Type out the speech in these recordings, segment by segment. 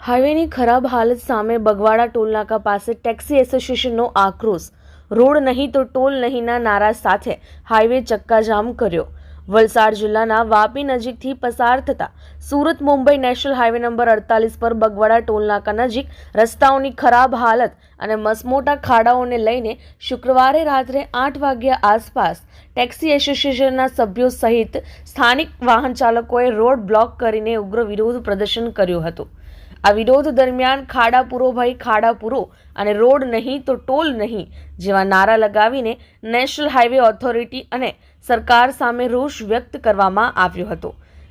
હાઈવેની ખરાબ હાલત સામે બગવાડા ટોલનાકા પાસે ટેક્સી એસોસિએશનનો આક્રોશ. રોડ નહીં તો ટોલ નહીંના નારા સાથે હાઈવે ચક્કાજામ કર્યો. વલસાડ જિલ્લાના વાપી નજીકથી પસાર થતા Surat Mumbai national highway number અડતાલીસ પર બગવાડા ટોલનાકા નજીક રસ્તાઓની ખરાબ હાલત અને મસમોટા ખાડાઓને લઈને શુક્રવારે રાત્રે આઠ વાગ્યા આસપાસ ટેક્સી એસોસિએશનના સભ્યો સહિત સ્થાનિક વાહન ચાલકોએ રોડ બ્લોક કરીને ઉગ્ર વિરોધ પ્રદર્શન કર્યું હતું. આ વિરોધ દરમિયાન ખાડા પૂરો ભાઈ ખાડા અને રોડ નહીં તો ટોલ નહીં જેવા નારા લગાવીને નેશનલ હાઈવે ઓથોરિટી અને સરકાર સામે રોષ વ્યક્ત કરવામાં આવ્યો હતો.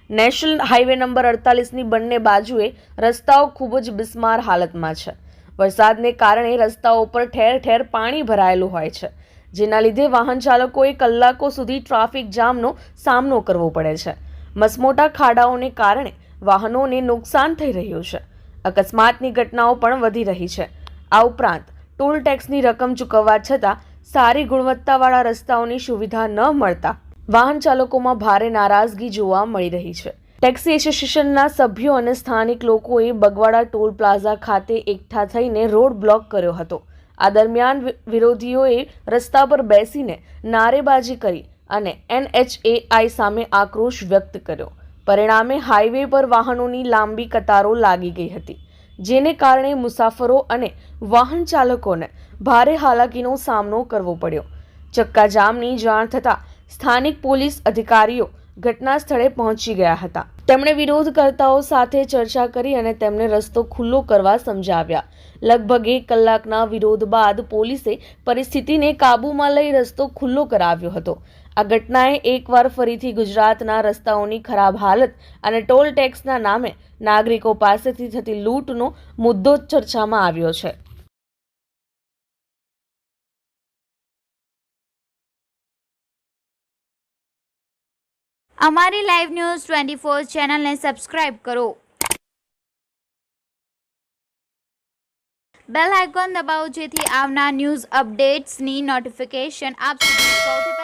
નેશનલ હાઈવે નંબર અડતાલીસની બંને બાજુએ રસ્તાઓ ખૂબ જ બિસ્માર હાલતમાં છે. વરસાદને કારણે રસ્તાઓ પર ઠેર ઠેર પાણી ભરાયેલું હોય છે, જેના લીધે વાહન ચાલકોએ કલાકો સુધી ટ્રાફિક જામનો સામનો કરવો પડે છે. મસમોટા ખાડાઓને કારણે વાહનોને નુકસાન થઈ રહ્યું છે. અકસ્માતની ઘટનાઓ પણ વધી રહી છે. આ ઉપરાંત, ટોલ ટેક્સની રકમ ચૂકવવા છતાં સારી ગુણવત્તાવાળા રસ્તાઓની સુવિધા ન મળતા વાહન ચાલકોમાં ભારે નારાજગી જોવા મળી રહી છે. ટેક્સી એસોસિએશનના સભ્યો અને સ્થાનિક લોકોએ બગવાડા ટોલ પ્લાઝા ખાતે એકઠા થઈને રોડ બ્લોક કર્યો હતો. આ દરમિયાન વિરોધીઓએ રસ્તા પર બેસીને નારેબાજી કરી અને એનએચએઆઈ સામે આક્રોશ વ્યક્ત કર્યો. પરિણામે હાઈવે પર વાહનોની લાંબી કતારો લાગી ગઈ હતી, જેને કારણે મુસાફરો અને વાહન ચાલકોને ભારે હાલાકીનો સામનો કરવો પડ્યો. ચક્કાજામની જાણ થતાં સ્થાનિક પોલીસ અધિકારીઓ ઘટના સ્થળે પહોંચી ગયા હતા. તેમણે વિરોધકર્તાઓ સાથે ચર્ચા કરી અને તેમને રસ્તો ખુલ્લો કરવા સમજાવ્યા. લગભગ એક કલાકના વિરોધ બાદ પોલીસે પરિસ્થિતિને કાબૂમાં લઈ રસ્તો ખુલ્લો કરાવ્યો હતો. આ ઘટનાએ એકવાર ફરીથી ગુજરાતના રસ્તાઓની ખરાબ હાલત અને ટોલ ટેક્સના નામે નાગરિકો પાસેથી થતી લૂંટનો મુદ્દો ચર્ચામાં આવ્યો છે. અમારી લાઈવ ન્યૂઝ ટ્વેન્ટી ફોર ચેનલને સબસ્ક્રાઇબ કરો. બેલ આઇકોન દબાવો જેથી આવનાર ન્યૂઝ અપડેટ્સની નોટિફિકેશન આપ સુધી સૌથી